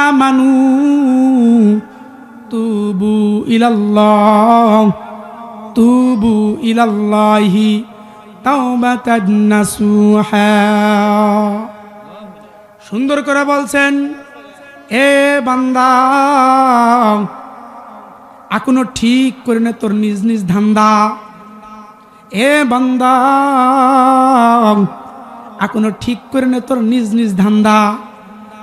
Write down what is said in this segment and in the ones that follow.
আমানু তুবু ইলাল্লাহ, তুবু ইলাল্লাহি সুন্দর করে বলছেন, এ বান্দা, এখনও ঠিক করে নে তোর নিজ নিজ ধান্দা। এ বান্দা এখনও ঠিক করে নে তোর নিজ নিজ ধান্দা।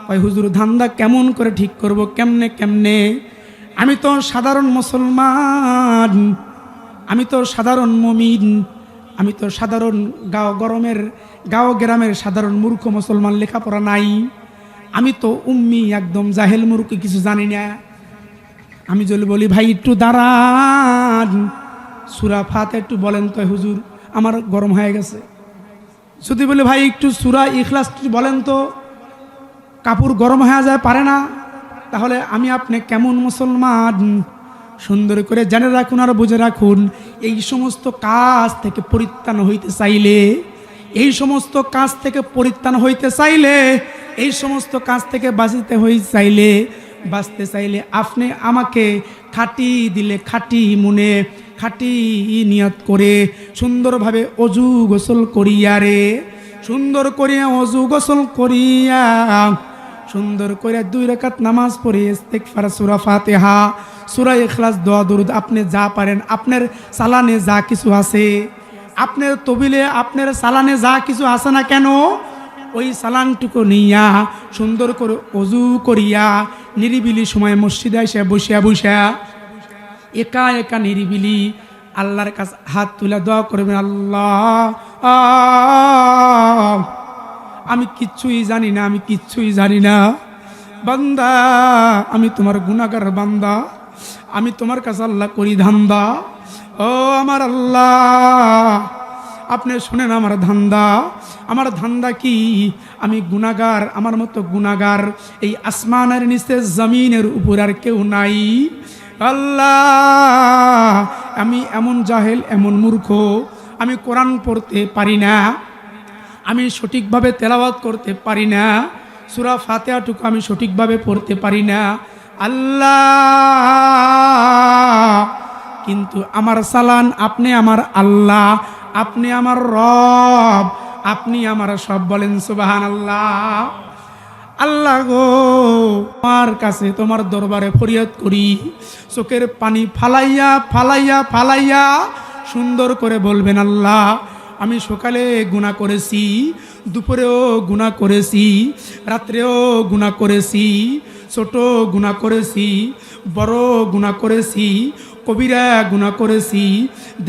ওই হুজুর, ধান্দা কেমন করে ঠিক করব, কেমনে কেমনে? আমি তো সাধারণ মুসলমান, আমি তো সাধারণ মমিন, আমি তো সাধারণ গাঁও গরমের, গাঁও গ্রামের সাধারণ মূর্খ মুসলমান লেখাপড়া নাই। আমি তো উম্মি একদম জাহেল মূর্খ, কিছু জানি না। আমি যদি বলি, ভাই, একটু দাঁড়ান। সুরা ফাত একটু বলেন তো, হুজুর, আমার গরম হয়ে গেছে। যদি বলি, ভাই, একটু সুরা ইখলাস বলেন তো? কাপড় গরম হয়ে যায়, পারে না। তাহলে আমি আপনি কেমন মুসলমান? সুন্দর করে জেনে রাখুন আর বুঝে রাখুন, এই সমস্ত কাজ থেকে পরিত্রাণ হইতে চাইলে, এই সমস্ত কাজ থেকে পরিত্রাণ হইতে চাইলে, এই সমস্ত কাজ থেকে বাঁচিতে হই চাইলে, বাঁচতে চাইলে আপনি আমাকে খাটি দিলে খাটি মনে খাটি নিয়ত করে সুন্দরভাবে অজু গোসল করিয়া রে। সুন্দর করিয়া অজু গোসল করিয়া, সুন্দর করে দুই রেখাত নামাজ পড়ে সূরা ফাতিহা, সূরা ইখলাস, দোয়া, দরুদ, আপনি যা পারেন, আপনার সালানে যা কিছু আছে। আপনার তবিলে, আপনার সালানে যা কিছু আছে না কেন, ওই সালানটুকু নিয়া, সুন্দর করে অজু করিয়া, নিরিবিলি সময় মসজিদে এসে বসিয়া বসিয়া একা একা নিরিবিলি আল্লাহর কাছে হাত তুলে দোয়া করবেন, আল্লাহ। আমি কিচ্ছুই জানি না, আমি কিচ্ছুই জানি না। বান্দা, আমি তোমার গুণাগার বান্দা। আমি তোমার কাছে আল্লাহ করি ধান্দা ও আমার আল্লাহ, আপনি শুনেন আমার ধান্দা। আমার ধান্দা কি? আমি গুণাগার আমার মতো গুণাগার এই আসমানের নিচে, জমিনের উপর আর কেউ নাই। আল্লাহ, আমি এমন জাহেল, এমন মূর্খ, আমি কোরআন পড়তে পারি না, আমি সঠিকভাবে তেলাওয়াত করতে পারি না, সুরা ফাতেহাটুকু আমি সঠিকভাবে পড়তে পারি না, আল্লাহ, কিন্তু আমার সালান, আপনি আমার আল্লাহ, আপনি আমার রব, আপনি আমার সব বলেন সুবাহান আল্লাহ আল্লাহ গো, তোমার কাছে তোমার দরবারে ফরিয়াদ করি। চোখের পানি ফালাইয়া ফালাইয়া ফালাইয়া সুন্দর করে বলবেন, আল্লাহ, আমি সকালে গুণা করেছি, দুপুরেও গুণা করেছি, রাত্রেও গুণা করেছি, ছোট গুণা করেছি, বড় গুণা করেছি, কবিরা গুণা করেছি,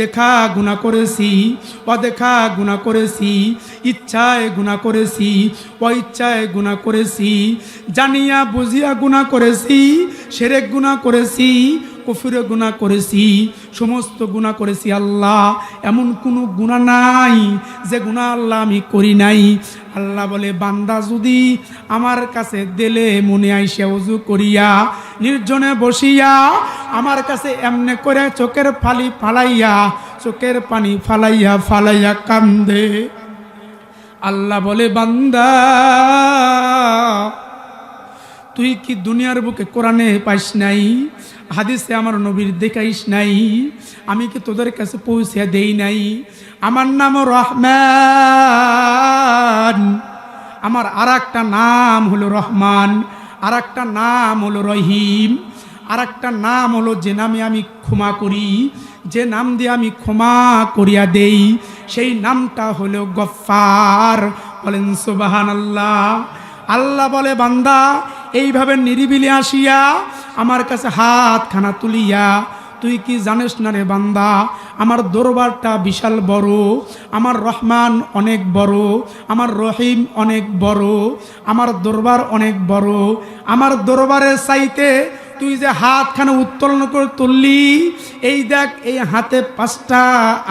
দেখা গুণা করেছি, অদেখা গুণা করেছি ইচ্ছায় গুণা করেছি, অইচ্ছায় গুণা করেছি, জানিয়া বুঝিয়া গুণা করেছি, সেরেক গুণা করেছি, কফিরে গুণা করেছি, সমস্ত গুণা করেছি আল্লাহ। এমন কোনো গুণা নাই যে গুণা আল্লাহ আমি করি নাই। আল্লাহ বলে, বান্দা যদি আমার কাছে দেলে মনে আইসে উজু করিয়া, নির্জনে বসিয়া আমার কাছে এমনে করে চোখের ফালি ফালাইয়া, চোখের পানি ফালাইয়া ফালাইয়া কান্দে। আল্লাহ বলে, বান্দা, তুই কি দুনিয়ার বুকে কোরআনে পাইস নাই? হাদিসে আমার নবীর দেখাইস নাই? আমি কি তোদের কাছে পৌঁছে দেই নাই? আমার নাম রহমান। আমার আর নাম হলো রহমান আর নাম হলো রহিম। আর একটা নাম হলো, যে নামে আমি ক্ষমা করি, যে নাম দিয়ে আমি ক্ষমা করিয়া দেই, সেই নামটা হলো গফার বলেন সুবাহান আল্লাহ আল্লাহ বলে, বান্দা, এইভাবে নিরিবিলি আসিয়া আমার কাছে হাত খানা তুলিয়া, তুই কি জানিস না রে বান্দা, আমার দরবারটা বিশাল বড়, আমার রহমান অনেক বড়, আমার রহিম অনেক বড়, আমার দরবার অনেক বড়, আমার দরবারের চাইতে তুই যে হাতখানে উত্তোলন করে তুললি, এই দেখ, এই হাতে পাঁচটা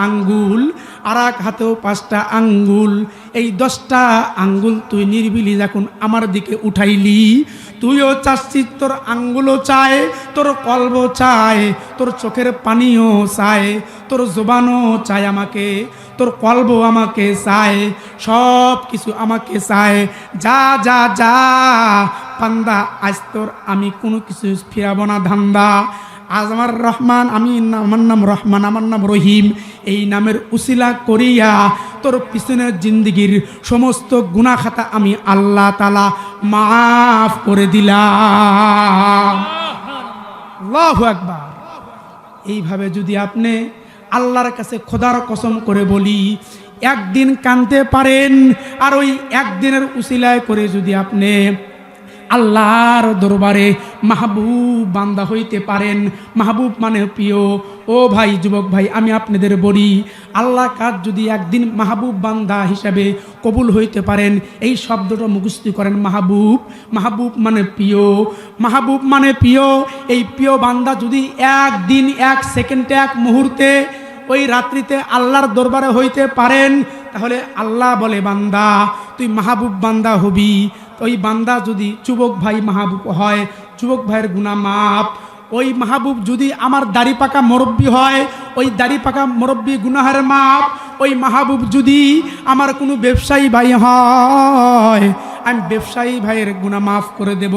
আঙ্গুল আর এক হাতেও পাঁচটা আঙ্গুল। এই দশটা আঙ্গুল তুই নির্বিলি যখন আমার দিকে উঠাইলি, তুইও চাচ্ছিস তোর আঙ্গুলও চায়, তোর কলবও চায়, তোর চোখের পানিও চায়, তোর জোবানও চায় আমাকে, তোর কলব আমাকে চায় সব কিছু আমাকে চায়। যা যা যা পান্দা, আজ তোর আমি কোনো কিছু ফিরাবো না ধান্দা। আজ আমার রহমান, আমি আমার নাম রহমান, আমার নাম রহিম। এই নামের উসিলা করিয়া তোর পিছনের জিন্দগির সমস্ত গুণা খাতা আমি আল্লাহ তালা মাফ করে দিলাম। আকবার। এইভাবে যদি আপনি আল্লাহর কাছে খোদার কসম করে বলি, একদিন কানতে পারেন, আর ওই একদিনের উসিলায় করে যদি আপনি আল্লাহর দরবারে মাহবুব বান্দা হইতে পারেন। মাহবুব মানে প্রিয়। ও ভাই, যুবক ভাই, আমি আপনাদের বলি, আল্লাহ কাজ যদি একদিন মাহবুব বান্দা হিসাবে কবুল হইতে পারেন, এই শব্দটা মুখস্থি করেন মাহবুব। মাহবুব মানে প্রিয়। মাহবুব মানে প্রিয়। এই প্রিয় বান্দা যদি একদিন, এক সেকেন্ডে, এক মুহূর্তে ওই রাত্রিতে আল্লাহর দরবারে হইতে পারেন তাহলে আল্লাহ বলে, বান্দা, তুই মাহবুব বান্দা হবি। ওই বান্দা যদি যুবক ভাই মাহবুব হয়, যুবক ভাইয়ের গুণা মাপ ওই মাহবুব যদি আমার দাড়ি পাকা মুরব্বী হয়, ওই দাড়ি পাকা মুরব্বী গুনাহের মাপ ওই মাহবুব যদি আমার কোনো ব্যবসায়ী ভাই হয়, আমি ব্যবসায়ী ভাইয়ের গুণা মাফ করে দেব।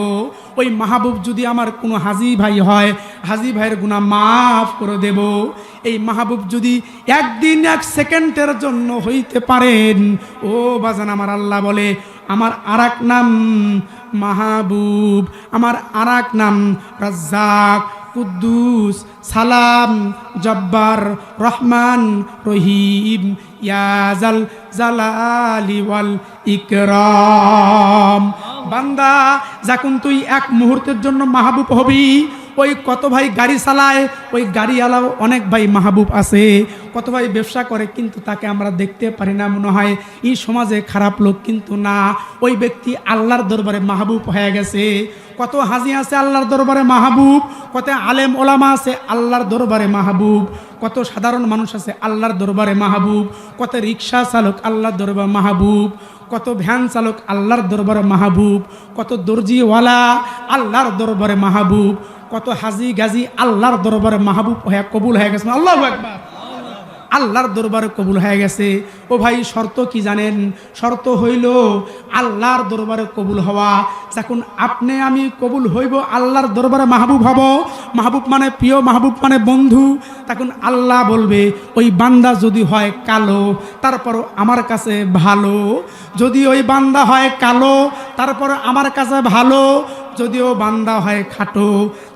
ওই মাহবুব যদি আমার কোনো হাজি ভাই হয়, হাজি ভাইয়ের গুণা মাফ করে দেব। এই মাহবুব যদি একদিন এক সেকেন্ডের জন্য হইতে পারেন, ও বাজান আমার আল্লাহ বলে, আমার আর নাম মাহবুব, আমার আর নাম রাজ্জাক। কুদ্দুস, সালাম, জব্বার, রহমান, রহিম ইয়াজাল জালালি ওয়াল ইকরাম। বান্দা যখন তুই এক মুহূর্তের জন্য মাহবুব হবি ওই কত ভাই গাড়ি চালায়, ওই গাড়িওয়ালাও অনেক ভাই মাহবুব আছে। কত ভাই ব্যবসা করে, কিন্তু তাকে আমরা দেখতে পারি না মনে হয়। এই সমাজে খারাপ লোক কিন্তু না। ওই ব্যক্তি আল্লাহর দরবারে মাহবুব হয়ে গেছে। কত হাজি আছে আল্লাহর দরবারে মাহবুব, কত আলেম ওলামা আছে আল্লাহর দরবারে মাহবুব, কত সাধারণ মানুষ আছে আল্লাহর দরবারে মাহবুব, কত রিক্সা চালক আল্লাহর দরবারে মাহবুব, কত ভ্যান চালক আল্লাহর দরবারে মাহবুব, কত দর্জিওয়ালা আল্লাহর দরবারে মাহবুব কত হাজি গাজি আল্লাহর দরবারে মাহবুব হয়ে কবুল হয়ে গেছে। আল্লাহ আল্লাহর দরবারে কবুল হয়ে গেছে। ও ভাই, শর্ত কি জানেন? শর্ত হইল আল্লাহর দরবারে কবুল হওয়া। যখন আপনি আমি কবুল হইব, আল্লাহর দরবারে মাহবুব হব, মাহবুব মানে প্রিয়, মাহবুব মানে বন্ধু, তখন আল্লাহ বলবে, ওই বান্দা যদি হয় কালো, তারপরও আমার কাছে ভালো। যদি ওই বান্দা হয় কালো তারপর আমার কাছে ভালো। যদিও বান্দা হয় খাটো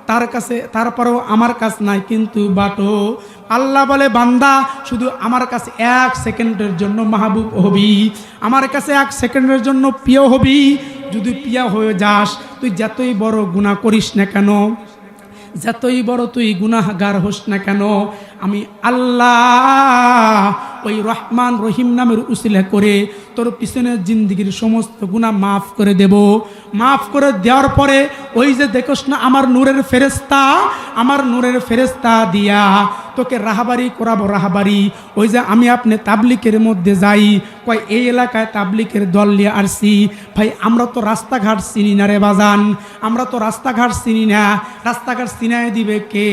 তার কাছে, তারপরেও আমার কাছে নাই, কিন্তু বাটো, আল্লাহ বলে, বান্দা, শুধু আমার কাছে এক সেকেন্ডের জন্য মাহবুব হবি। আমার কাছে এক সেকেন্ডের জন্য প্রিয় হবি। যদি প্রিয়া হয়ে যাস, তুই যতই বড় গুণা করিস না কেন, যতই বড় তুই গুণাহার হোস না কেন আমি আল্লাহ ওই রহমান রহিম নামের উসিলা করে তোর পিছনের জিন্দিগির সমস্ত গুণা মাফ করে দেব। মাফ করে দেওয়ার পরে ওই যে দেখোস না আমার নূরের ফেরেস্তা আমার নূরের ফেরেস্তা দিয়া তোকে রাহাবারি করাবো রাহাবারি। ওই যে আমি আপনি তাবলিকের মধ্যে যাই, কয় এই এলাকায় তাবলিকের দল নিয়ে আসছি। ভাই, আমরা তো রাস্তাঘাট চিনি না রে বাজান, আমরা তো রাস্তাঘাট চিনি না। রাস্তাঘাট চিনায় দিবে কে?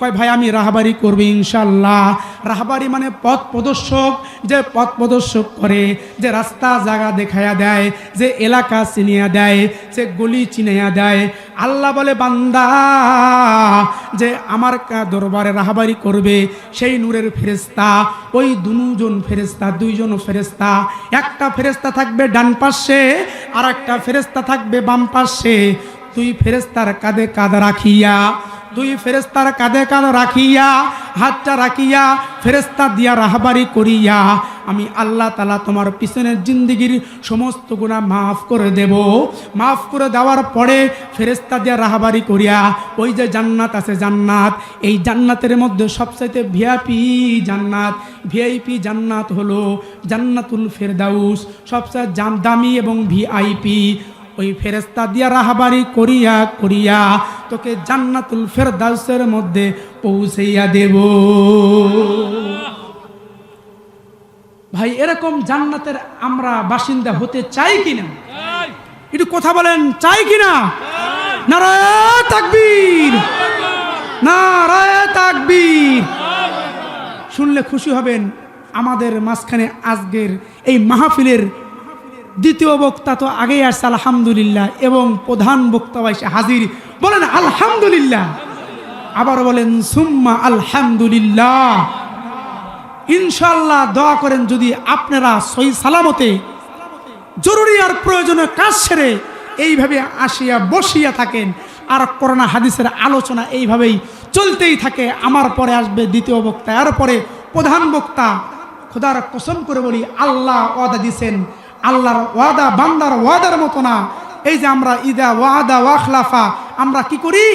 কয়, ভাই, আমি রাহাবারি করব ইনশাল্লাহ রাহাবারি মানে পথ প্রদর্শক, যে পথ প্রদর্শক করে, যে রাস্তা, জায়গা দেখাইয়া দেয়, যে এলাকা চিনিয়া দেয়, যে গলি চিনাইয়া দেয়। আল্লাহ বলে, বান্দা, যে আমার দরবারে রাহাবারি করবে, সেই নূরের ফেরেস্তা ওই দুজন ফেরেস্তা দুইজন ফেরেস্তা একটা ফেরেস্তা থাকবে ডান পাশে আর একটা ফেরেস্তা থাকবে বাম পাশে। তুই ফেরেস্তার কাঁধে কাঁধ রাখিয়া দুই ফেরেস্তার কাঁধে কাঁধ রাখিয়া, হাতটা রাখিয়া ফেরেস্তা দিয়া রাহাবারি করিয়া, আমি আল্লাহ তালা তোমার পিছনের জিন্দিগির সমস্ত গুণা মাফ করে দেব। মাফ করে দেওয়ার পরে ফেরেস্তা দিয়া রাহাবারি করিয়া, ওই যে জান্নাত আছে জান্নাত, এই জান্নাতের মধ্যে সবচাইতে ভিআইপি জান্নাত ভিআইপি জান্নাত হলো জান্নাতুল ফেরদাউস, সবচেয়ে দামি এবং ভিআইপি ওই ফেরেস্তা দিয়া রাহাবারি করিয়া করিয়া তোকে জান্নাতুল ফেরদাউসের মধ্যে পৌঁছাইয়া দেব। ভাই, এরকম জান্নাতের আমরা বাসিন্দা হতে চাই কিনা? একটু কথা বলেন, চাই কিনা? নারায় তাকবীর! নারায় তাকবীর! শুনলে খুশি হবেন, আমাদের মাঝখানে আজকের এই মাহফিলের দ্বিতীয় বক্তা তো আগেই আসছে, আলহামদুলিল্লাহ। এবং প্রধান বক্তা এসে হাজির। বলেন, আলহামদুলিল্লাহ। আবার বলেন, সুম্মা আলহামদুলিল্লাহ। ইনশাল্লাহ দোয়া করেন, যদি আপনারা সই সালামতে জরুরি আর প্রয়োজনীয় কাজ সেরে এইভাবে আসিয়া বসিয়া থাকেন, আর করোনা হাদিসের আলোচনা এইভাবেই চলতেই থাকে, আমার পরে আসবে দ্বিতীয় বক্তা। আর পরে প্রধান বক্তা, খোদার কসম করে বলি, আল্লাহ ওয়াদা দিছেন আল্লাহর ওয়াদা, বান্দার ওয়াদার মতো না। এই যে আমরা ইদা ওয়াদা ওয়াখলাফা আমরা কি করি?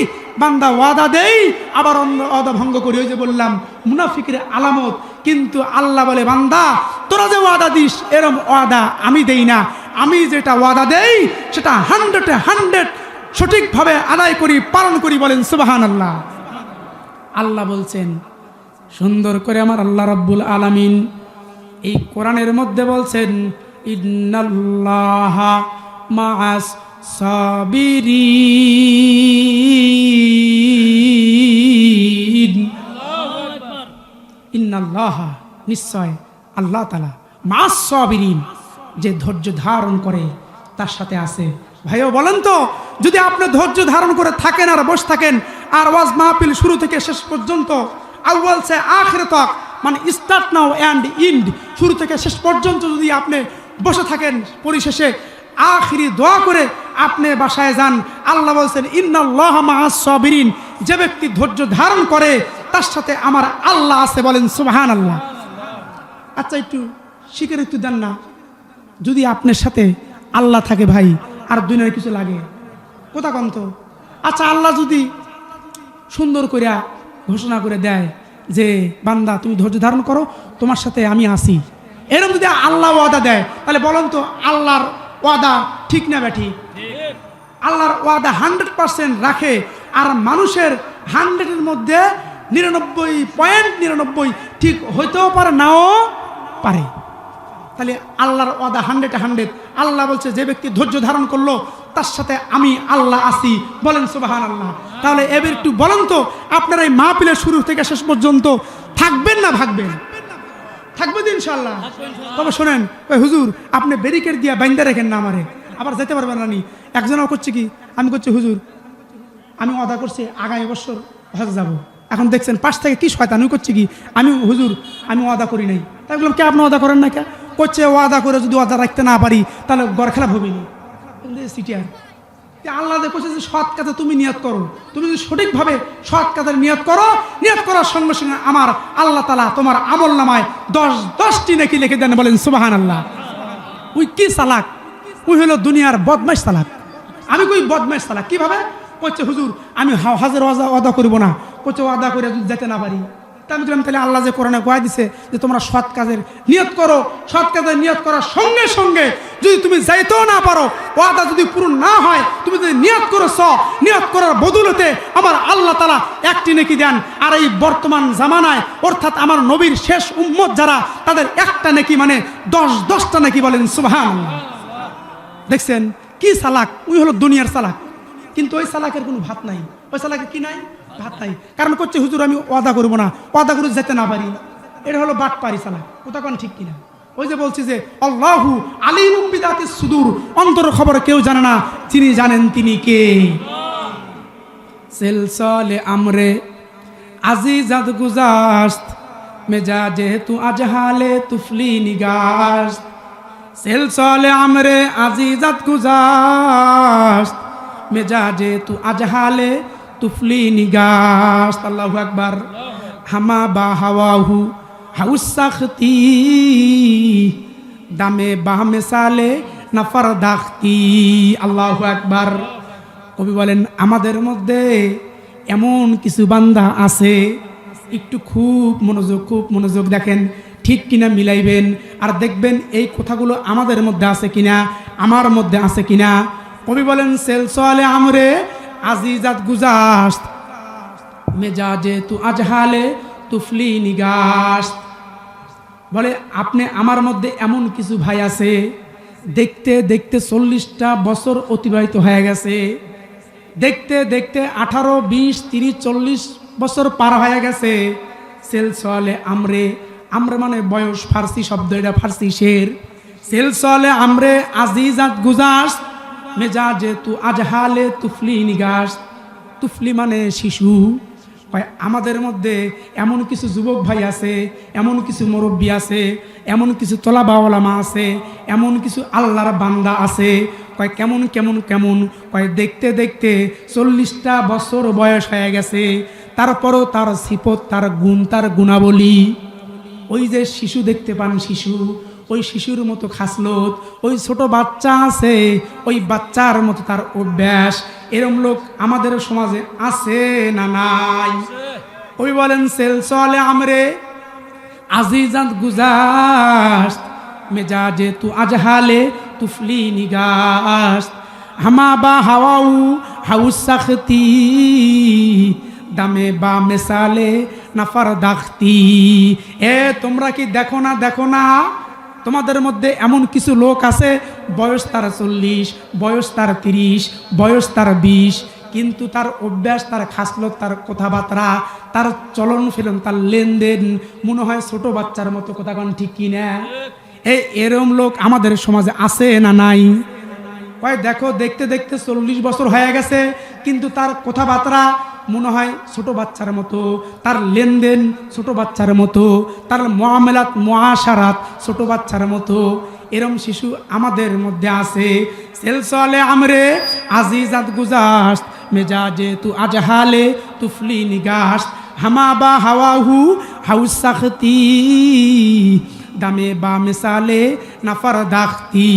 বান্দা ওয়াদা দেই, আবার অন্য ওয়াদা ভঙ্গ করি। ওই যে বললাম, মুনাফিকের আলামত। কিন্তু আল্লাহ বলে, বান্দা, তোরা যে ওয়াদা দিস, এরম ওয়াদা আমি দেই না। আমি যেটা ওয়াদা দেই, সেটা হান্ড্রেডে হান্ড্রেড সঠিকভাবে আদায় করি, পালন করি বলেন সুবাহান আল্লাহ আল্লাহ বলছেন, সুন্দর করে আমার আল্লাহ রব্বুল আলামিন এই কোরআনের মধ্যে বলছেন ইন্নাল্লাহ মাআস সাবিরিন। ইন্নাল্লাহ নিশ্চয় আল্লাহ তালা মাস সাবিরিন, যে ধৈর্য ধারণ করে তার সাথে আছে। ভাইও বলেন তো, যদি আপনি ধৈর্য ধারণ করে থাকেন আর বসে থাকেন, আর ওয়াজ মাহফিল শুরু থেকে শেষ পর্যন্ত আউ্বাল সে আখরে তক মানে স্টার্ট নাও অ্যান্ড ইন্ড শুরু থেকে শেষ পর্যন্ত যদি আপনি বসে থাকেন পরিশেষে। আখিরি দোয়া করে আপনি বাসায় যান। আল্লাহ বলছেন, ইন্নাল্লাহ যে ব্যক্তি ধৈর্য ধারণ করে, তার সাথে আমার আল্লাহ আছে বলেন সুবহান আল্লাহ আচ্ছা একটু শিখের একটু দেন না। যদি আপনার সাথে আল্লাহ থাকে ভাই, আর দুনিয়ার কিছু লাগে, কোথা কন্ত আচ্ছা আল্লাহ যদি সুন্দর করিয়া ঘোষণা করে দেয় যে, বান্দা, তুমি ধৈর্য ধারণ করো, তোমার সাথে আমি আসি এরকম যদি আল্লাহ ওয়াদা দেয়, তাহলে বলুন তো আল্লাহর ওয়াদা ঠিক না ব্যাঠি? আল্লাহর ওয়াদা হান্ড্রেড পার্সেন্ট রাখে, আর মানুষের হান্ড্রেডের মধ্যে নিরানব্বই পয়েন্ট নিরানব্বই ঠিক হইতেও পারে, নাও পারে। তাহলে আল্লাহর ওয়াদা হান্ড্রেড হান্ড্রেড। আল্লাহ বলছে, যে ব্যক্তি ধৈর্য ধারণ করল, তার সাথে আমি আল্লাহ আসি বলেন সুবাহান আল্লাহ তাহলে এবার একটু বলেন তো, আপনার এই মাহপিলের শুরু থেকে শেষ পর্যন্ত থাকবেন না ভাগবেন? থাকবে তো ইনশাল্লাহ তবে শোনেন ওই হুজুর আপনি ব্যারিকেড দিয়া বাইন্দা রেখেন না আমারে। আবার যেতে পারবেন না নি। একজনও করছে কি? আমি করছি হুজুর আমি অদা করছি আগামী বছর হজ যাব। এখন দেখছেন পাশ থেকে কি শয়তানি করছে কি? আমি হুজুর আমি ওয়াদা করি নাই। তাই বললাম কে আপনি ওয়াদা করেন না কে? করছে ওয়াদা করে যদি ওয়াদা রাখতে না পারি তাহলে গড় খেলা সিটি সিটিয়ার আল্লাহ দেখছে যে সৎ কাজে তুমি নিয়ত করো। তুমি যদি সঠিকভাবে সৎ কাজের নিয়ত করো, নিয়ত করার সঙ্গে সঙ্গে আমার আল্লাহ তালা তোমার আমল নামায় দশ, দশটি নাকি লিখে দেন বলেন সুবাহান আল্লাহ উই কি সালাক? উই হলো দুনিয়ার বদমাইশ সালাক। আমি কই বদমাইশ সালাক? কীভাবে? করছে হুজুর, আমি হাজার ওয়াজা, ওয়াদা করব না। করছে ওয়াদা করে যেতে না পারি। তা আমি তাহলে আল্লাহ যে কোরআনে কয়া দিছে যে তোমরা সৎ কাজের নিয়ত করো, সৎ কাজের নিয়ত করার সঙ্গে সঙ্গে যদি তুমি যাইতেও না পারো, ওয়াদা যদি পূরণ না হয়, তুমি যদি নিয়ত করো স নিয়ত করার বদলতে আমার আল্লাহ তালা একটি নেকি দেন। আর এই বর্তমান জামানায়, অর্থাৎ আমার নবীর শেষ উম্মত যারা, তাদের একটা নেকি মানে দশ, দশটা নাকি বলেন সুবহান দেখছেন? কি সালাক ওই হলো দুনিয়ার সালাক কিন্তু ওই সালাকের কোনো ভাত নাই। ওই সালাকের কি নাই? ভাত নাই। কারণ করছে, হুজুর, আমি ওয়াদা করব না। ওয়াদা করে যেতে না পারি। এটা হলো বাট পারি সালাক। কোথাও কোন ঠিক কিনা? ওই যে বলছি যে, আল্লাহু বিদাতি সুদূর। অন্তর খবর কেউ জানে না, যিনি জানেন তিনি কে। সেলসলে আমরে আজিজাদ গুজাস্ত, মেজাজে তু আজহালে তুফলি নিগাস্ত। সেলসলে আমরে আজিজাত গুজাস্ত। মেজাজে তু আজহালে তুফলি নিগাস আল্লাহু আকবার। হামা বা হাওয়াহু হাউসাখতি। দামে বাহমে সালে নাফার দাখতি আল্লাহু আকবার। কবি বলেন, আমাদের মধ্যে এমন কিছু বান্দা আছে, একটু খুব মনোযোগ খুব মনোযোগ দেখেন, ঠিক কিনা মিলাইবেন, আর দেখবেন এই কথাগুলো আমাদের মধ্যে আছে কিনা, আমার মধ্যে আছে কিনা। কবি বলেন, সেল সোয়ালে আমরে আজিজাত গুজাস্ত মেজাজে তু আজহালে তুফলি নিগাস্ত বলে, আপনি আমার মধ্যে এমন কিছু ভাই আছে, দেখতে দেখতে চল্লিশটা বছর অতিবাহিত হয়ে গেছে, দেখতে দেখতে আঠারো, বিশ, তিরিশ, চল্লিশ বছর পার হয়ে গেছে। সেল সোয়ালে আমরে, আমরা মানে বয়স ফার্সি শব্দ, এটা ফার্সি শের। সেল সোয়ালে আমরে আজিজাত গুজাস মেজাজে তু আজহালে তুফলি নিগাস তুফলি মানে শিশু। কয়, আমাদের মধ্যে এমন কিছু যুবক ভাই আছে, এমন কিছু মুরব্বী আছে, এমন কিছু তলাবাওয়ালামা আছে, এমন কিছু আল্লাহর বান্দা আছে। কয়, কেমন কেমন কেমন? কয়, দেখতে দেখতে চল্লিশটা বছর বয়স হয়ে গেছে। তারপরও তার সিপত তার গুণ, তার গুণাবলী। ওই যে শিশু দেখতে পান শিশু ওই শিশুর মতো খাসলত, ওই ছোট বাচ্চা আছে, ওই বাচ্চার মতো তার অভ্যাস। এরম লোক আমাদের সমাজে আছে না নাই? ওই বলেন, সেল চলে আমরে আজিজাত গুজাস মেজাজে তু আজহালে তুফলি নিগাস হামা বা হাওয়াউ হাউস সাখতি, দামে বা মেসালে নাফার দাখতি এ, তোমরা কি দেখো না দেখো না? তোমাদের মধ্যে এমন কিছু লোক আছে, বয়স তার চল্লিশ, বয়স তার তিরিশ, বয়স তার বিশ, কিন্তু তার অভ্যাস, তার খাসলত তার কথাবার্তা, তার চলন ফিলন, তার লেনদেন, মনে হয় ছোট বাচ্চার মতো কথা কন, ঠিক কি না? এই এরম লোক আমাদের সমাজে আছে না নাই? কয় দেখো, দেখতে দেখতে চল্লিশ বছর হয়ে গেছে, কিন্তু তার কথাবার্তা মনে হয় ছোট বাচ্চার মতো তার লেনদেন ছোট বাচ্চার মতো তার মহামেলাত মহাসারাত ছোট বাচ্চার মতো। এরম শিশু আমাদের মধ্যে আছে। সেলসলে আমরে আজিজাত গুজাস মেজাজে তু আজহালে তুফলি নিগাস হামা বা হাওয়াহু হাউস সাখতি দামে বা মেসালে নাফার দাখতি।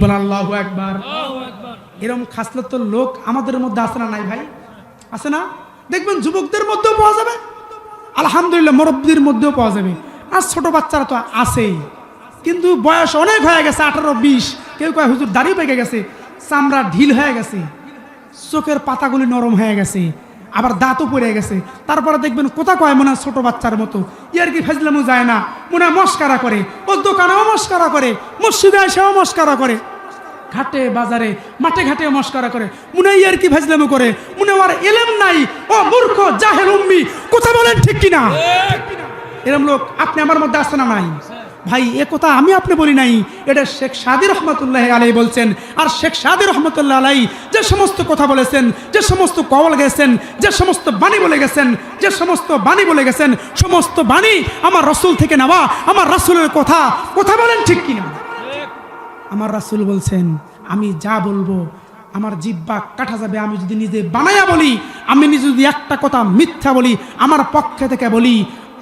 বল আল্লাহ একবার এরম খাসলত লোক আমাদের মধ্যে আছে না নাই ভাই? আছে না? দেখবেন যুবকদের মধ্যেও পাওয়া যাবে। আলহামদুলিল্লাহ মুরব্বীর মধ্যেও পাওয়া যাবে। আর ছোট বাচ্চারা তো আছেই। কিন্তু বয়স অনেক হয়ে গেছে, আঠারো, বিশ। কেউ কয়, হুজুর, দাড়ি পেকে গেছে। চামড়া ঢিল হয়ে গেছে। চোখের পাতাগুলি নরম হয়ে গেছে। আবার দাঁতও পড়ে গেছে। তারপরে দেখবেন কোথা কয়, মনে হয় ছোট বাচ্চার মতো। ইয়ার কি ফেজলামও যায় না, মনে হয় মস্কারা করে। ও দোকানেও মস্কারা করে, মসজিদে এসেও মস্কারা করে। ঘাটে বাজারে মাঠে ঘাটে মস্কারা করে। মনে হয় ইয়ার কি ফেজলামও করে? মনে হয় আর এলেম নাই। ও মূর্খ জাহের উম্মি। কথা বলেন ঠিক কিনা? এরম লোক আপনি আমার মধ্যে আসে না নাই। ভাই এ কথা আমি আপনি বলি নাই। এটা শেখ সাদি রহমতুল্লাহ আলাই বলছেন। আর শেখ সাদি রহমতুল্লাহ আলাই যে সমস্ত কথা বলেছেন যে সমস্ত কবল গেছেন যে সমস্ত বাণী বলে গেছেন যে সমস্ত বাণী বলে গেছেন সমস্ত বাণী আমার রসুল থেকে নেওয়া আমার রাসুলের কথা। কথা বলেন ঠিক কিনা? আমার রাসুল বলছেন, আমি যা বলব, আমার জিব্বা কাটা যাবে, আমি যদি নিজে বানাইয়া বলি, আমি নিজে যদি একটা কথা মিথ্যা বলি, আমার পক্ষে থেকে বলি,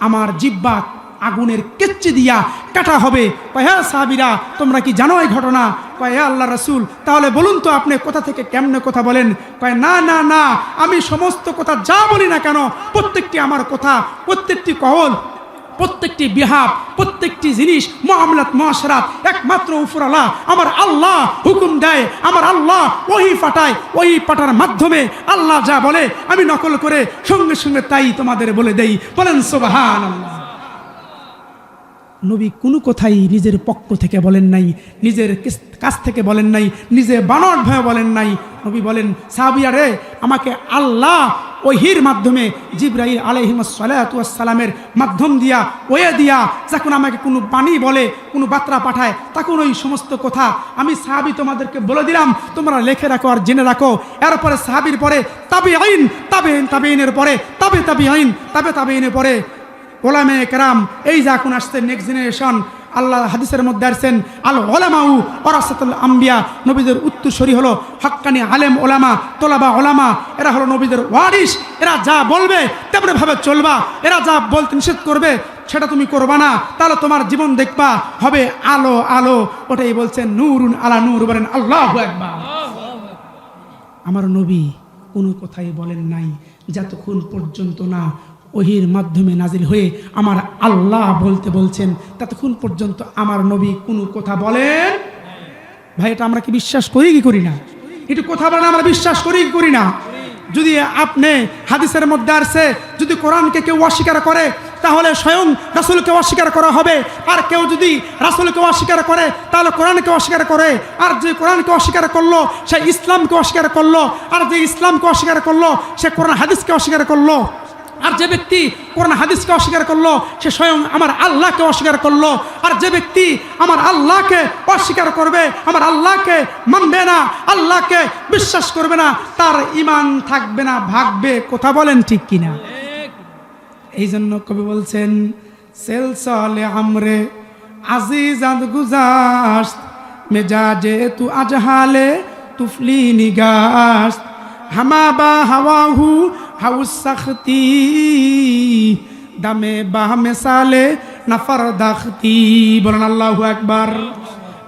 আমার জিব্বা আগুনের কেচ্চি দিয়া কাটা হবে। কয় হ্যাঁ সাহাবিরা, তোমরা কি জানো এই ঘটনা? কয় হ্যাঁ আল্লাহ রসুল, তাহলে বলুন তো আপনি কোথা থেকে কেমনে কথা বলেন? কয়, না না না, আমি সমস্ত কথা যা বলি না কেন, প্রত্যেকটি আমার কথা, প্রত্যেকটি কহল প্রত্যেকটি বিহাব, প্রত্যেকটি জিনিস, মহামলাত, মহাসরাত, একমাত্র উপরালা আমার আল্লাহ হুকুম দেয়, আমার আল্লাহ ওহি পাঠায়। ওই পাঠার মাধ্যমে আল্লাহ যা বলে, আমি নকল করে সঙ্গে সঙ্গে তাই তোমাদের বলে দেই। বলেন সোবাহান আল্লাহ নবী কোনো কথাই নিজের পক্ষ থেকে বলেন নাই, নিজের কাছ থেকে বলেন নাই, নিজে বানর ভয়ে বলেন নাই। নবী বলেন সাহাবিয়া রে, আমাকে আল্লাহ ওহির মাধ্যমে জিব্রাহিল আলহিমসালামের মাধ্যম দিয়া, ওয়ে দিয়া যখন আমাকে কোনো বাণী বলে, কোনো বার্তা পাঠায়, তখন ওই সমস্ত কথা আমি সাহাবি তোমাদেরকে বলে দিলাম, তোমরা লেখে রাখো আর জেনে রাখো। এরপরে সাহাবির পরে তাবে আইন তাবে তাবে আইনের পরে, তাবে তাবে আইন তাবে তাবে আইনের পরে। ওলামে কেরাম, এই যে এখন আসছে নেক্সট জেনারেশন আল্লাহ হাদিসের মধ্যে আসছেন, আল ওলামাউ ওরাসাতুল আম্বিয়া। নবীদের উত্তরসরি হলো হাক্কানি আলেম ওলামা তোলাবা ওলামা এরা হলো নবীদের ওয়ারিস এরা যা বলবে তেমনি ভাবে চলবা। এরা যা বলতে নিষেধ করবে, সেটা তুমি করবা না। তাহলে তোমার জীবন দেখবা, হবে আলো আলো। ওটাই বলছেন নূরুন আলা নূর, বলেন আল্লাহ আমার নবী কোনো কথাই বলেন নাই, যতক্ষণ পর্যন্ত না ওহির মাধ্যমে নাজিল হয়ে আমার আল্লাহ বলতে বলছেন, ততক্ষণ পর্যন্ত আমার নবী কোনো কথা বলেন? ভাই, এটা আমরা কি বিশ্বাস করি কি করি না? এটি কথা বলেন, আমরা বিশ্বাস করি কি করি না? যদি আপনি হাদিসের মধ্যে আসছে যদি কোরআনকে কেউ অস্বীকার করে, তাহলে স্বয়ং রাসুলকে অস্বীকার করা হবে। আর কেউ যদি রাসুলকে অস্বীকার করে, তাহলে কোরআনকে অস্বীকার করে। আর যে কোরআনকে অস্বীকার করল, সে ইসলামকে অস্বীকার করল। আর যে ইসলামকে অস্বীকার করল, সে কোরআন, হাদিসকে অস্বীকার করল। আর যে ব্যক্তি কোরআন হাদিসকে অস্বীকার করল, সে স্বয়ং আমার আল্লাহকে অস্বীকার করল। আর যে ব্যক্তি আমার আল্লাহকে অস্বীকার করবে, আমার আল্লাহকে মানবে না, আল্লাহকে বিশ্বাস করবে না, তার ইমান থাকবে না, ভাগবে, কথা বলেন ঠিক কিনা? এই জন্য কবি বলছেন, সেল আমরে আজিজ গুজাস মেজাজে তু আজহালে তুফলি নিগাস হামা বা হাওয়াহু হাউস সাখতি দামে বাহ মেসালে নাফার দাখতি বলেন আল্লাহু একবার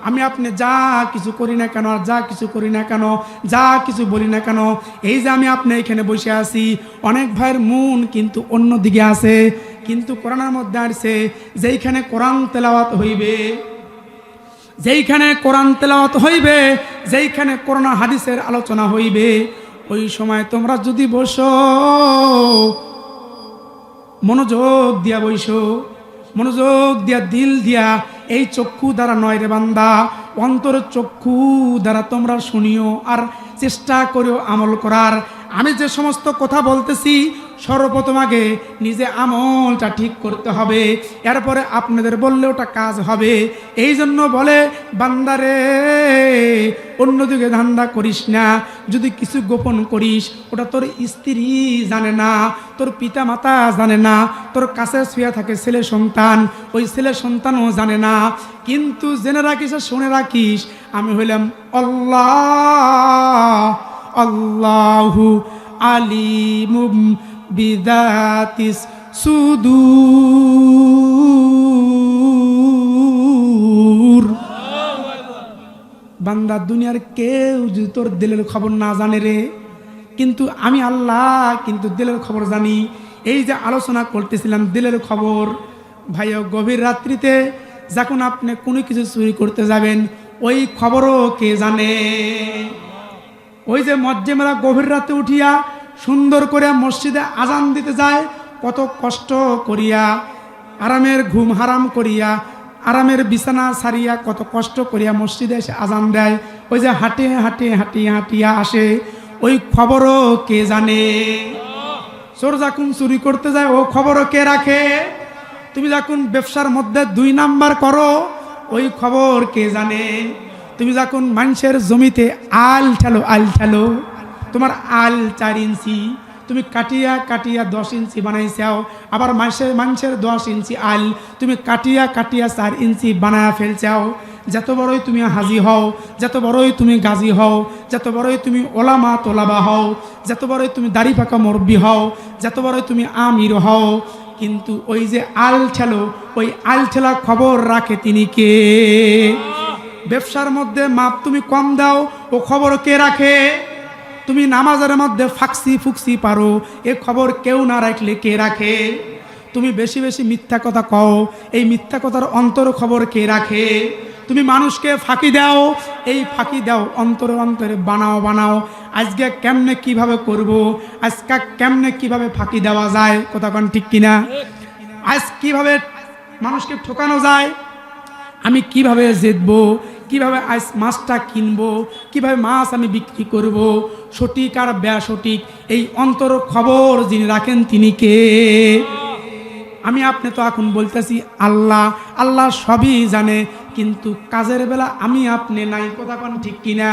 আমি আপনি যা কিছু করি না কেন, আর যা কিছু করি না কেন, যা কিছু বলি না কেন, এই যে আমি আপনি এখানে বসে আছি, অনেক ভাইয়ের মন কিন্তু অন্য দিকে আছে। কিন্তু কোরআনের মধ্যে আসছে, যেইখানে কোরআন তেলাওয়াত হইবে, যেইখানে কোরআন তেলাওয়াত হইবে, যেইখানে করোনা হাদিসের আলোচনা হইবে ওই সময় তোমরা যদি বসো, মনোযোগ দিয়া বইসো, মনোযোগ দিয়া, দিল দিয়া, এই চক্ষু দ্বারা নয় রে বান্দা, অন্তর চক্ষু দ্বারা তোমরা শুনিও আর চেষ্টা করিও আমল করার। আমি যে সমস্ত কথা বলতেছি সর্বপ্রথম আগে নিজে আমলটা ঠিক করতে হবে। এরপরে আপনাদের বললে ওটা কাজ হবে। এই জন্য বলে, বান্দারে, অন্যদিকে ধান্দা করিস না। যদি কিছু গোপন করিস, ওটা তোর স্ত্রী জানে না, তোর পিতা মাতা জানে না, তোর কাছে শুয়ে থাকে ছেলে সন্তান, ওই ছেলে সন্তানও জানে না। কিন্তু জেনে রাখিস আর শুনে রাখিস, আমি হইলাম আল্লাহ, আল্লাহু আলিমুম। বিদাতিস সুদূর। বান্দা দুনিয়ার কেউ যদি তোর দিলের খবর না জানে রে, কিন্তু আমি আল্লাহ কিন্তু দিলের খবর জানি। এই যে আলোচনা করতেছিলাম দিলের খবর, ভাইও গভীর রাত্রিতে যখন আপনি কোনো কিছু চুরি করতে যাবেন, ওই খবরও কে জানে? ওই যে মজ্জেমেরা গভীর রাতে উঠিয়া সুন্দর করে মসজিদে আজান দিতে যায়, কত কষ্ট করিয়া, আরামের ঘুম হারাম করিয়া, আরামের বিছানা সারিয়া কত কষ্ট করিয়া মসজিদে এসে আজান দেয়। ওই যে হাঁটে হাঁটে হাঁটিয়া হাঁটিয়া আসে, ওই খবরও কে জানে? চোর যখন চুরি করতে যায়, ও খবরও কে রাখে? তুমি যখন ব্যবসার মধ্যে দুই নাম্বার করো, ওই খবর কে জানে? তুমি যখন মানুষের জমিতে আল ঠেলো আল ঠেলো তোমার আল চার ইঞ্চি, তুমি কাটিয়া কাটিয়া দশ ইঞ্চি বানাইছাও, আবার মানুষের মানুষের দশ ইঞ্চি আল, তুমি কাটিয়া কাটিয়া চার ইঞ্চি বানায়া ফেলছাও। যত বড়ই তুমি হাজি হও, যত বড়ই তুমি গাজী হও, যত বড়ই তুমি ওলামা তোলাবা হও, যত বড়ই তুমি দাড়ি পাকা মরবি হও, যত বড়ই তুমি আমির হও, কিন্তু ওই যে আল ঠেলো, ওই আল ঠেলা খবর রাখে তিনি কে? ব্যবসার মধ্যে মাপ তুমি কম দাও, ও খবর কে রাখে? তুমি নামাজের মধ্যে ফাঁকসি ফুকসি পারো। এ খবর কেউ না রাখলে কে রাখে? তুমি বেশি বেশি মিথ্যা কথা কও। এই মিথ্যা কথার অন্তর খবর কে রাখে? তুমি মানুষকে ফাঁকি দাও। এই ফাঁকি দাও, অন্তরে অন্তরে বানাও বানাও। আজকে কেমনে কীভাবে করব? আজকে কেমনে কীভাবে ফাঁকি দেওয়া যায়? কথা কন ঠিক কিনা? আজ কীভাবে মানুষকে ঠকানো যায়? আমি কীভাবে জেতবো? কীভাবে আজ মাছটা কিনবো, কীভাবে মাছ আমি বিক্রি করব, সঠিক আর সঠিক এই অন্তর খবর যিনি রাখেন তিনি কে? আমি আপনি তো এখন বলতেছি আল্লাহ আল্লাহ সবই জানে, কিন্তু কাজের বেলা আমি আপনি নাই, কথা কোন ঠিক কিনা?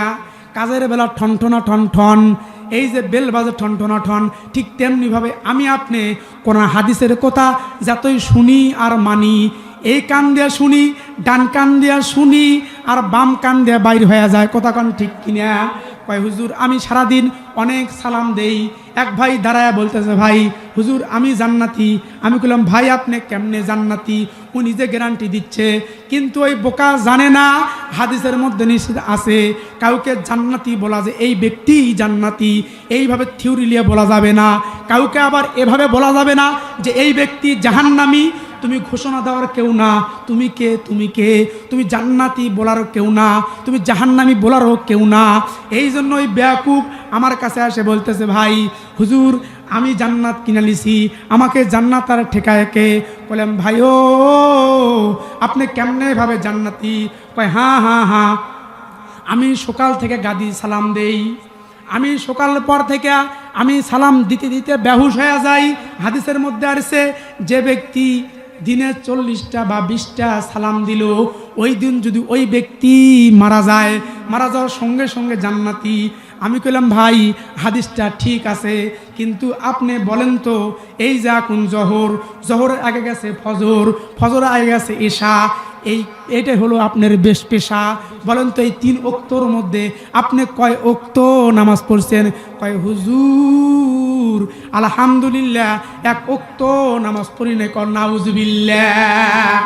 কাজের বেলা ঠনঠনা ঠন ঠন এই যে বেল বাজে ঠনঠনা ঠন, ঠিক তেমনিভাবে আমি আপনি কোন হাদিসের কথা যতই শুনি আর মানি, এই কান দিয়া শুনি, ডান কান দিয়া শুনি আর বাম কান দিয়া বাইর হয়ে যায়। কথা কান ঠিক কিনা? কয়, হুজুর, আমি সারাদিন অনেক সালাম দেই। এক ভাই দাঁড়ায় বলতেছে, ভাই, হুজুর, আমি জান্নাতি। আমি বললাম ভাই, আপনি কেমনে জান্নাতি? ও নিজে গ্যারান্টি দিচ্ছে। কিন্তু ওই বোকা জানে না, হাদিসের মধ্যে নিষেধ আছে। কাউকে জান্নাতি বলা যে, এই ব্যক্তিই জান্নাতি। এইভাবে থিওরি নিয়ে বলা যাবে না। কাউকে আবার এভাবে বলা যাবে না যে, এই ব্যক্তি জাহান্নামি। তুমি ঘোষণা দেওয়ার কেউ না। তুমি কে? তুমি কে? তুমি জান্নাতি বলারও কেউ না। তুমি জাহান্নামি বলারও কেউ না। এই জন্য ওই বেয়াকুব আমার কাছে আসে বলতেছে, ভাই, হুজুর, আমি জান্নাত কিনে লিছি আমাকে জান্নাত আর ঠেকায় কে? বললাম, ভাই, ও, আপনি কেমনে ভাবে জান্নাতি? কয় হ্যাঁ হ্যাঁ হ্যাঁ আমি সকাল থেকে গাদি সালাম দেই। আমি সকাল পর থেকে আমি সালাম দিতে দিতে বেহুশ হয়ে যাই। হাদিসের মধ্যে আসছে, যে ব্যক্তি দিনে চল্লিশটা বা বিশটা সালাম দিল ওই দিন যদি ওই ব্যক্তি মারা যায়, মারা যাওয়ার সঙ্গে সঙ্গে জান্নাতি। আমি কইলাম, ভাই, হাদিসটা ঠিক আছে, কিন্তু আপনি বলেন তো, এই যা কোন জহর, জহরের আগে গেছে ফজর ফজর আগে গেছে এশা এই, এটাই হলো আপনার বেশ পেশা। বলেন তো এই তিন অক্তর মধ্যে আপনি কয় অক্ত নামাজ পড়ছেন? কয়, হুজুর, আলহামদুলিল্লাহ, এক অক্ত নামাজ পড়ি নাই কর নাউজুবিল্লাহ।